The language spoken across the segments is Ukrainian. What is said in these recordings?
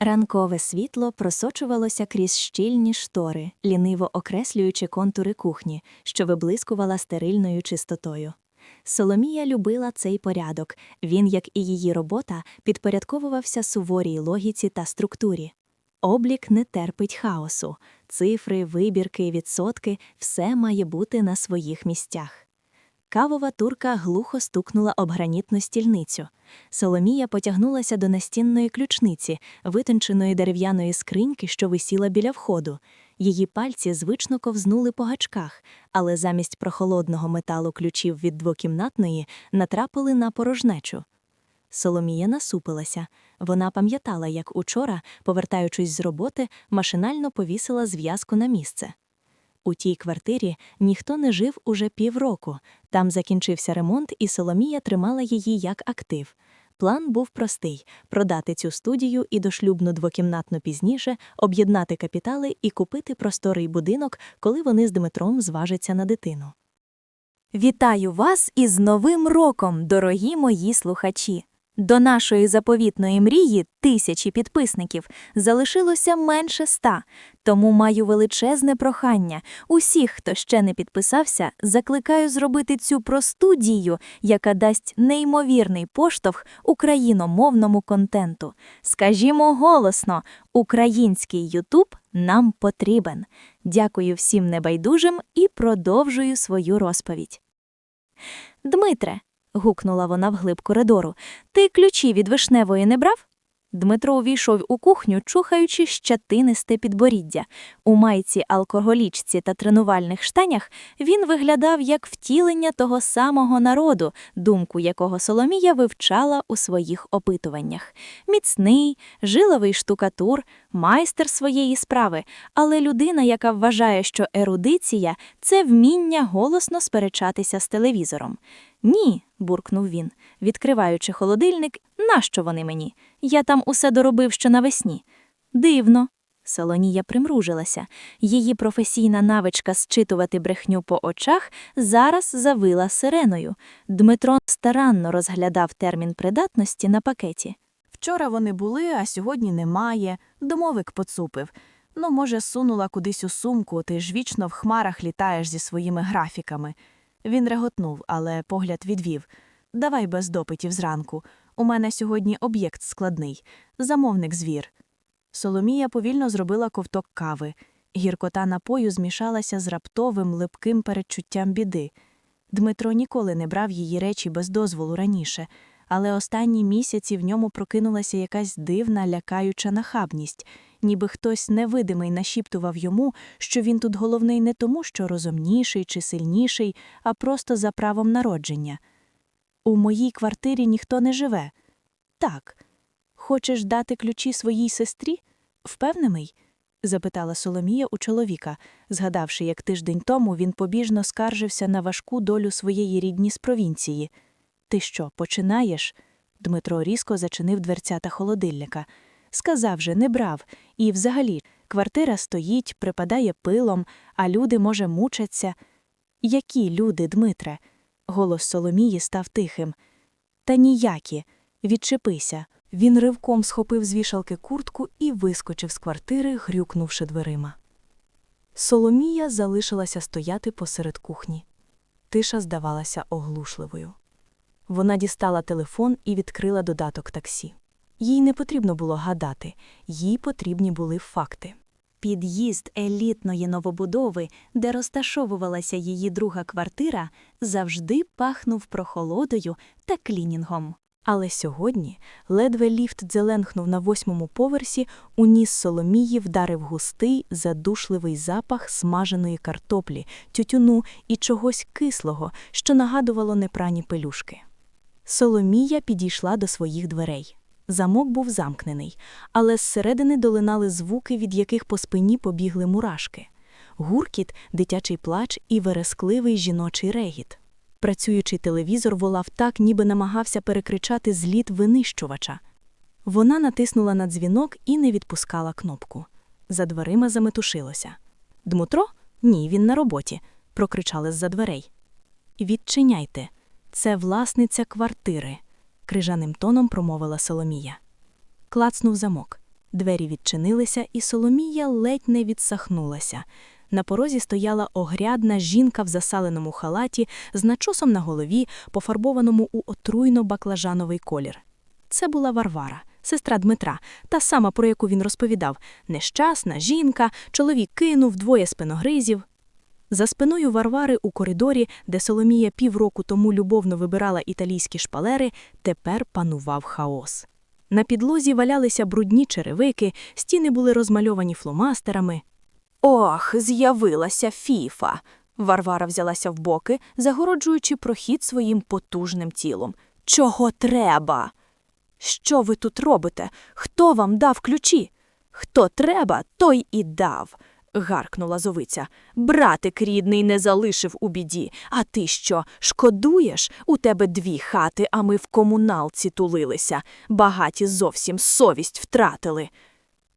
Ранкове світло просочувалося крізь щільні штори, ліниво окреслюючи контури кухні, що виблискувала стерильною чистотою. Соломія любила цей порядок. Він, як і її робота, підпорядковувався суворій логіці та структурі. Облік не терпить хаосу. Цифри, вибірки, відсотки все має бути на своїх місцях. Кавова турка глухо стукнула об гранітну стільницю. Соломія потягнулася до настінної ключниці, витонченої дерев'яної скриньки, що висіла біля входу. Її пальці звично ковзнули по гачках, але замість прохолодного металу ключів від двокімнатної натрапили на порожнечу. Соломія насупилася. Вона пам'ятала, як учора, повертаючись з роботи, машинально повісила зв'язку на місце. У тій квартирі ніхто не жив уже півроку. Там закінчився ремонт, і Соломія тримала її як актив. План був простий продати цю студію і дошлюбну двокімнатну пізніше, об'єднати капітали і купити просторий будинок, коли вони з Дмитром зважаться на дитину. Вітаю вас із Новим роком, дорогі мої слухачі! До нашої заповітної мрії тисячі підписників залишилося менше ста, тому маю величезне прохання. Усіх, хто ще не підписався, закликаю зробити цю просту дію, яка дасть неймовірний поштовх україномовному контенту. Скажімо голосно, український Ютуб нам потрібен. Дякую всім небайдужим і продовжую свою розповідь. Дмитре, гукнула вона вглиб коридору. Ти ключі від вишневої не брав? Дмитро увійшов у кухню, чухаючи щатинисте підборіддя. У майці, алкоголічці та тренувальних штанях він виглядав як втілення того самого народу, думку якого Соломія вивчала у своїх опитуваннях. Міцний, жиловий штукатур, майстер своєї справи, але людина, яка вважає, що ерудиція це вміння голосно сперечатися з телевізором. Ні, буркнув він, відкриваючи холодильник, нащо вони мені? Я там усе доробив що навесні. Дивно. Солонія примружилася. Її професійна навичка зчитувати брехню по очах зараз завила сиреною. Дмитро старанно розглядав термін придатності на пакеті. Вчора вони були, а сьогодні немає. Домовик поцупив. Ну, може, сунула кудись у сумку, ти ж вічно в хмарах літаєш зі своїми графіками. Він реготнув, але погляд відвів. Давай без допитів зранку. У мене сьогодні об'єкт складний. Замовник звір. Соломія повільно зробила ковток кави. Гіркота напою змішалася з раптовим липким передчуттям біди. Дмитро ніколи не брав її речі без дозволу раніше, але останні місяці в ньому прокинулася якась дивна, лякаюча нахабність, ніби хтось невидимий нашіптував йому, що він тут головний не тому, що розумніший чи сильніший, а просто за правом народження. У моїй квартирі ніхто не живе. Так. Хочеш дати ключі своїй сестрі? Впевнений? запитала Соломія у чоловіка, згадавши, як тиждень тому він побіжно скаржився на важку долю своєї рідні з провінції. Ти що, починаєш? Дмитро різко зачинив дверцята холодильника. Сказав же, не брав, і взагалі квартира стоїть, припадає пилом, а люди, може, мучаться. Які люди, Дмитре? Голос Соломії став тихим. Та ніякі. Відчепися. Він ривком схопив з вішалки куртку і вискочив з квартири, грюкнувши дверима. Соломія залишилася стояти посеред кухні. Тиша здавалася оглушливою. Вона дістала телефон і відкрила додаток таксі. Їй не потрібно було гадати, їй потрібні були факти. Під'їзд елітної новобудови, де розташовувалася її друга квартира, завжди пахнув прохолодою та клінінгом. Але сьогодні ледве ліфт дзеленхнув на восьмому поверсі, у ніс Соломії вдарив густий, задушливий запах смаженої картоплі, тютюну і чогось кислого, що нагадувало непрані пелюшки. Соломія підійшла до своїх дверей. Замок був замкнений, але зсередини долинали звуки, від яких по спині побігли мурашки. Гуркіт, дитячий плач і верескливий жіночий регіт. Працюючий телевізор волав так, ніби намагався перекричати зліт винищувача. Вона натиснула на дзвінок і не відпускала кнопку. За дверима заметушилося. Дмитро? Ні, він на роботі, прокричали з-за дверей. Відчиняйте, це власниця квартири крижаним тоном промовила Соломія. Клацнув замок. Двері відчинилися, і Соломія ледь не відсахнулася. На порозі стояла огрядна жінка в засаленому халаті з начосом на голові, пофарбованому у отруйно-баклажановий колір. Це була Варвара, сестра Дмитра, та сама, про яку він розповідав нещасна жінка, чоловік кинув двоє спиногризів. За спиною Варвари у коридорі, де Соломія півроку тому любовно вибирала італійські шпалери, тепер панував хаос. На підлозі валялися брудні черевики, стіни були розмальовані фломастерами. Ох, з'явилася фіфа. Варвара взялася в боки, загороджуючи прохід своїм потужним тілом. Чого треба? Що ви тут робите? Хто вам дав ключі? Хто треба, той і дав. Гаркнула зовиця. Братик рідний не залишив у біді. А ти що, шкодуєш? У тебе дві хати, а ми в комуналці тулилися. Багаті зовсім совість втратили.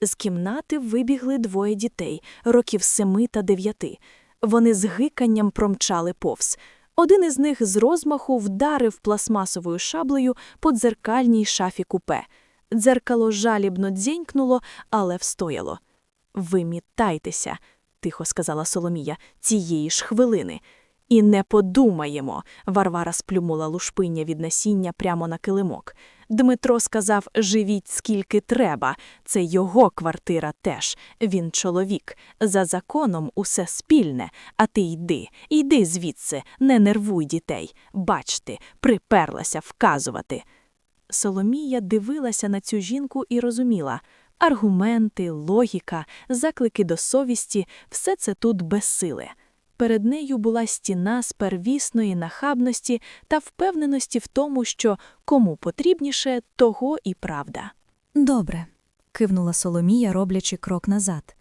З кімнати вибігли двоє дітей, років семи та дев'яти. Вони з гиканням промчали повз. Один із них з розмаху вдарив пластмасовою шаблею по дзеркальній шафі купе. Дзеркало жалібно дзенькнуло, але встояло. Вимітайтеся, тихо сказала Соломія, цієї ж хвилини. І не подумаємо. Варвара сплюмула лушпиння від насіння прямо на килимок. Дмитро сказав живіть скільки треба. Це його квартира теж. Він чоловік. За законом усе спільне. А ти йди, йди звідси, не нервуй дітей. Бач ти, приперлася вказувати. Соломія дивилася на цю жінку і розуміла. Аргументи, логіка, заклики до совісті все це тут безсиле. Перед нею була стіна з первісної нахабності та впевненості в тому, що кому потрібніше, того і правда. Добре, кивнула Соломія, роблячи крок назад.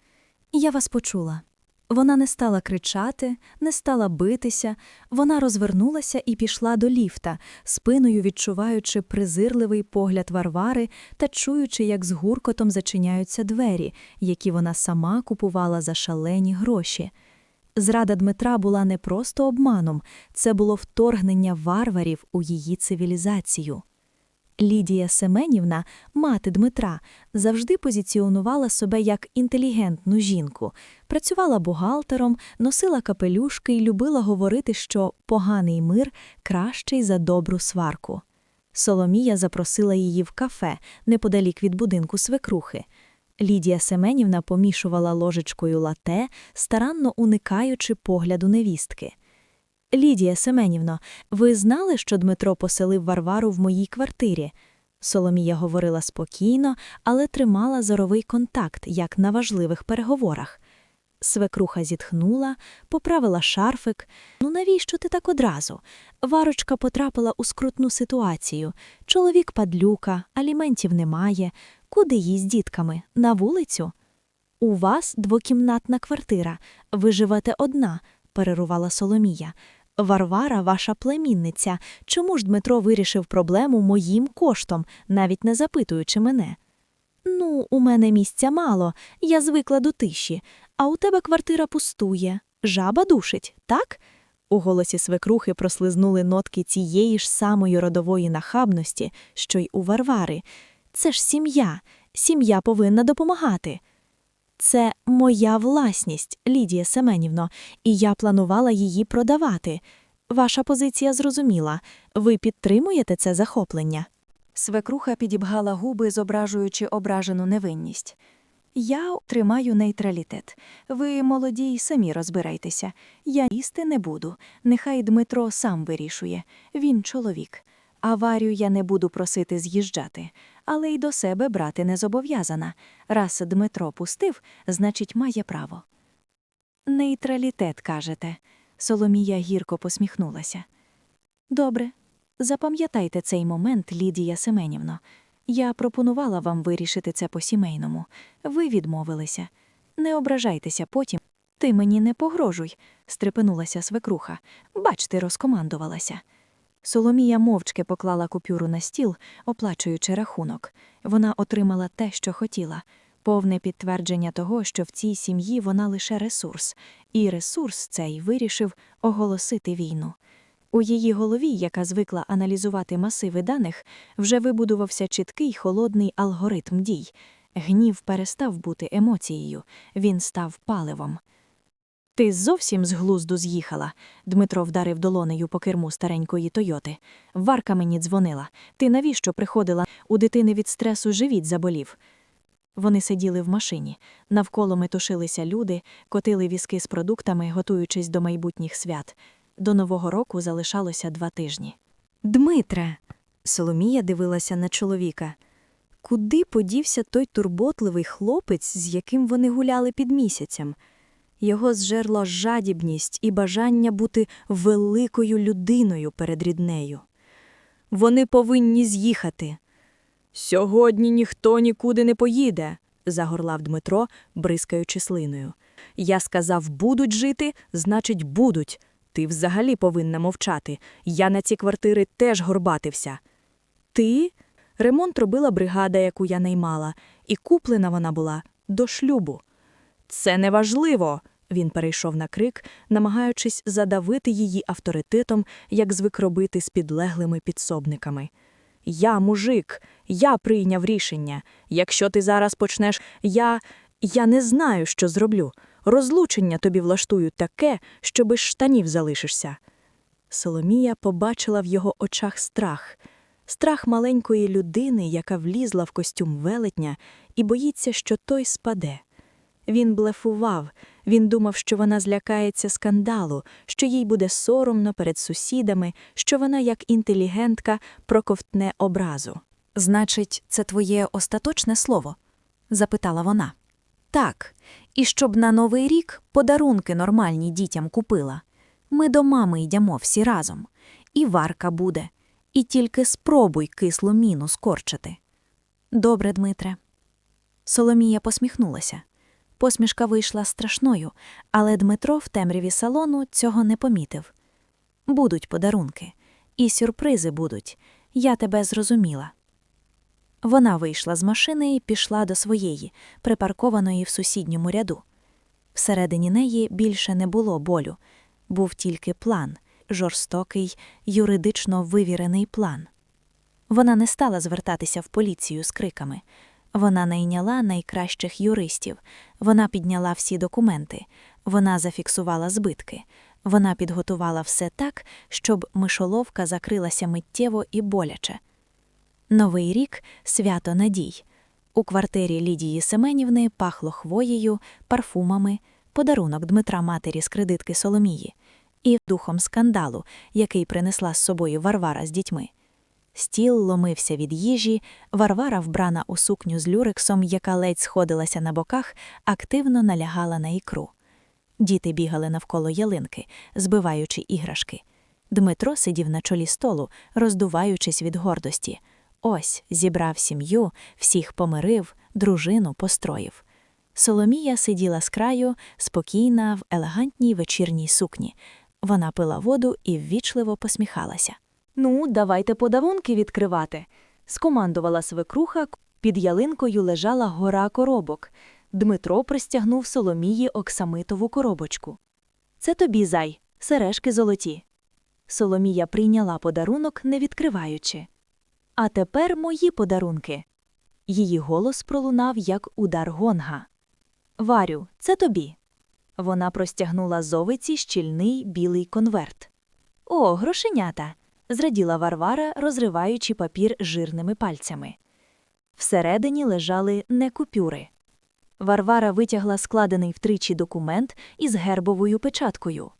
Я вас почула. Вона не стала кричати, не стала битися, вона розвернулася і пішла до ліфта, спиною відчуваючи презирливий погляд Варвари та чуючи, як з гуркотом зачиняються двері, які вона сама купувала за шалені гроші. Зрада Дмитра була не просто обманом, це було вторгнення варварів у її цивілізацію. Лідія Семенівна, мати Дмитра, завжди позиціонувала себе як інтелігентну жінку, працювала бухгалтером, носила капелюшки і любила говорити, що поганий мир кращий за добру сварку. Соломія запросила її в кафе неподалік від будинку свекрухи. Лідія Семенівна помішувала ложечкою лате, старанно уникаючи погляду невістки. Лідія Семенівно, ви знали, що Дмитро поселив Варвару в моїй квартирі? Соломія говорила спокійно, але тримала зоровий контакт, як на важливих переговорах. Свекруха зітхнула, поправила шарфик. Ну навіщо ти так одразу? Варочка потрапила у скрутну ситуацію. Чоловік падлюка, аліментів немає. Куди їй з дітками? На вулицю? У вас двокімнатна квартира. Ви живете одна, перерувала Соломія. Варвара, ваша племінниця. Чому ж Дмитро вирішив проблему моїм коштом, навіть не запитуючи мене? Ну, у мене місця мало, я звикла до тиші, а у тебе квартира пустує. Жаба душить, так? У голосі свекрухи прослизнули нотки цієї ж самої родової нахабності, що й у Варвари. Це ж сім'я, сім'я повинна допомагати. Це моя власність, Лідія Семенівно, і я планувала її продавати. Ваша позиція зрозуміла. Ви підтримуєте це захоплення? Свекруха підібгала губи, зображуючи ображену невинність. Я тримаю нейтралітет. Ви, молоді, й самі розбирайтеся. Я їсти не буду. Нехай Дмитро сам вирішує. Він чоловік. Аварію я не буду просити з'їжджати, але й до себе брати не зобов'язана. Раз Дмитро пустив, значить, має право. Нейтралітет, кажете. Соломія гірко посміхнулася. Добре, запам'ятайте цей момент, Лідія Семенівно. Я пропонувала вам вирішити це по-сімейному. Ви відмовилися. Не ображайтеся потім. Ти мені не погрожуй, стрепенулася свекруха. Бач, розкомандувалася. Соломія мовчки поклала купюру на стіл, оплачуючи рахунок. Вона отримала те, що хотіла повне підтвердження того, що в цій сім'ї вона лише ресурс, і ресурс цей вирішив оголосити війну. У її голові, яка звикла аналізувати масиви даних, вже вибудувався чіткий холодний алгоритм дій. Гнів перестав бути емоцією, він став паливом. Ти зовсім з глузду з'їхала. Дмитро вдарив долонею по керму старенької Тойоти. Варка мені дзвонила. Ти навіщо приходила? У дитини від стресу живіт заболів. Вони сиділи в машині. Навколо метушилися люди, котили візки з продуктами, готуючись до майбутніх свят. До Нового року залишалося два тижні. Дмитре. Соломія дивилася на чоловіка. Куди подівся той турботливий хлопець, з яким вони гуляли під місяцем? Його зжерла жадібність і бажання бути великою людиною перед ріднею. Вони повинні з'їхати. Сьогодні ніхто нікуди не поїде, загорлав Дмитро, бризкаючи слиною. Я сказав, будуть жити, значить, будуть. Ти взагалі повинна мовчати. Я на ці квартири теж горбатився. Ти? Ремонт робила бригада, яку я наймала, і куплена вона була до шлюбу. Це неважливо. Він перейшов на крик, намагаючись задавити її авторитетом, як звик робити з підлеглими підсобниками. Я мужик, я прийняв рішення. Якщо ти зараз почнеш, я. я не знаю, що зроблю. Розлучення тобі влаштую таке, що без штанів залишишся. Соломія побачила в його очах страх. Страх маленької людини, яка влізла в костюм велетня і боїться, що той спаде. Він блефував, він думав, що вона злякається скандалу, що їй буде соромно перед сусідами, що вона, як інтелігентка, проковтне образу. Значить, це твоє остаточне слово? запитала вона. Так, і щоб на новий рік подарунки нормальні дітям купила. Ми до мами йдемо всі разом. І варка буде. І тільки спробуй кислу міну скорчити. Добре, Дмитре. Соломія посміхнулася. Посмішка вийшла страшною, але Дмитро в темряві салону цього не помітив. Будуть подарунки, і сюрпризи будуть. Я тебе зрозуміла. Вона вийшла з машини і пішла до своєї, припаркованої в сусідньому ряду. Всередині неї більше не було болю, був тільки план, жорстокий, юридично вивірений план. Вона не стала звертатися в поліцію з криками. Вона найняла найкращих юристів, вона підняла всі документи, вона зафіксувала збитки, вона підготувала все так, щоб мишоловка закрилася миттєво і боляче. Новий рік свято надій. У квартирі Лідії Семенівни пахло хвоєю, парфумами, подарунок Дмитра матері з кредитки Соломії і духом скандалу, який принесла з собою Варвара з дітьми. Стіл ломився від їжі, Варвара, вбрана у сукню з люрексом, яка ледь сходилася на боках, активно налягала на ікру. Діти бігали навколо ялинки, збиваючи іграшки. Дмитро сидів на чолі столу, роздуваючись від гордості. Ось зібрав сім'ю, всіх помирив, дружину построїв. Соломія сиділа з краю, спокійна, в елегантній вечірній сукні. Вона пила воду і ввічливо посміхалася. Ну, давайте подарунки відкривати. Скомандувала свекруха, під ялинкою лежала гора коробок. Дмитро пристягнув Соломії оксамитову коробочку. Це тобі, зай, сережки золоті. Соломія прийняла подарунок, не відкриваючи. А тепер мої подарунки. Її голос пролунав, як удар гонга. Варю, це тобі. Вона простягнула зовиці щільний білий конверт. О, грошенята. Зраділа Варвара, розриваючи папір жирними пальцями. Всередині лежали не купюри. Варвара витягла складений втричі документ із гербовою печаткою.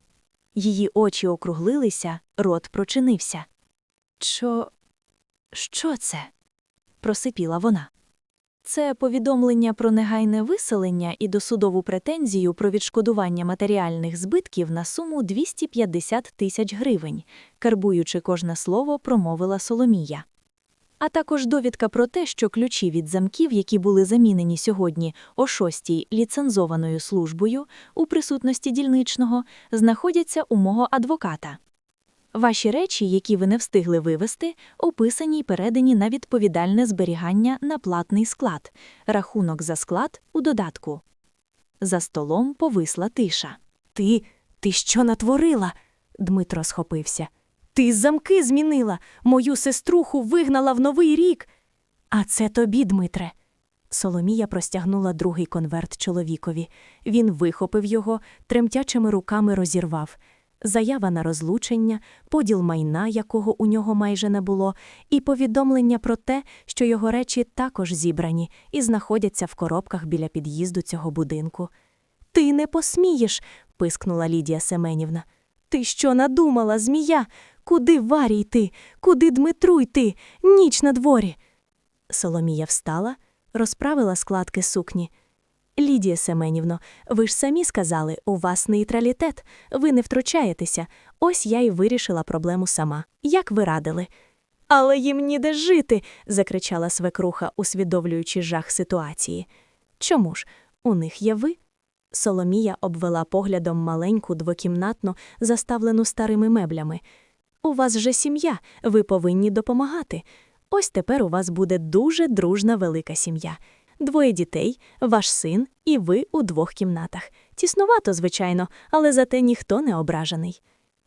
Її очі округлилися, рот прочинився. Чо. Що це? просипіла вона. Це повідомлення про негайне виселення і досудову претензію про відшкодування матеріальних збитків на суму 250 тисяч гривень, карбуючи кожне слово, промовила Соломія. А також довідка про те, що ключі від замків, які були замінені сьогодні о шостій ліцензованою службою у присутності дільничного, знаходяться у мого адвоката. Ваші речі, які ви не встигли вивезти, описані й передані на відповідальне зберігання на платний склад, рахунок за склад у додатку. За столом повисла тиша. Ти, ти що натворила? Дмитро схопився. Ти замки змінила, мою сеструху вигнала в новий рік. А це тобі, Дмитре. Соломія простягнула другий конверт чоловікові. Він вихопив його, тремтячими руками розірвав. Заява на розлучення, поділ майна, якого у нього майже не було, і повідомлення про те, що його речі також зібрані і знаходяться в коробках біля під'їзду цього будинку. Ти не посмієш, пискнула Лідія Семенівна. Ти що надумала, змія? Куди Варі йти? Куди Дмитру йти? Ніч на дворі. Соломія встала, розправила складки сукні. Лідія Семенівно, ви ж самі сказали, у вас нейтралітет, ви не втручаєтеся. Ось я й вирішила проблему сама. Як ви радили? Але їм ніде жити. закричала свекруха, усвідомлюючи жах ситуації. Чому ж? У них є ви? Соломія обвела поглядом маленьку двокімнатну, заставлену старими меблями. У вас же сім'я, ви повинні допомагати. Ось тепер у вас буде дуже дружна велика сім'я. Двоє дітей, ваш син і ви у двох кімнатах. Тіснувато, звичайно, але зате ніхто не ображений.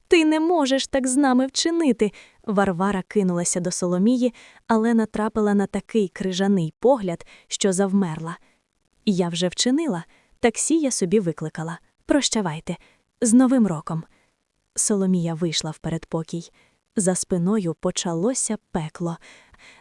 Ти не можеш так з нами вчинити. Варвара кинулася до Соломії, але натрапила на такий крижаний погляд, що завмерла. Я вже вчинила, таксі я собі викликала. Прощавайте, з Новим роком. Соломія вийшла в передпокій. За спиною почалося пекло.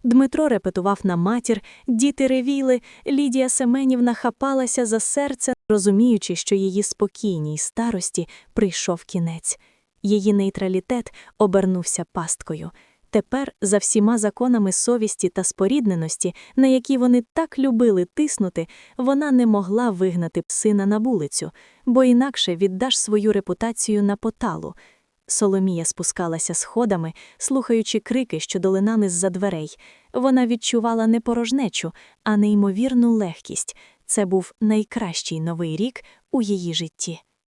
Дмитро репетував на матір, діти ревіли, Лідія Семенівна хапалася за серце, розуміючи, що її спокійній старості прийшов кінець. Її нейтралітет обернувся пасткою. Тепер, за всіма законами совісті та спорідненості, на які вони так любили тиснути, вона не могла вигнати сина на вулицю, бо інакше віддаш свою репутацію на поталу. Соломія спускалася сходами, слухаючи крики, що долинали з-за дверей. Вона відчувала не порожнечу, а неймовірну легкість. Це був найкращий новий рік у її житті.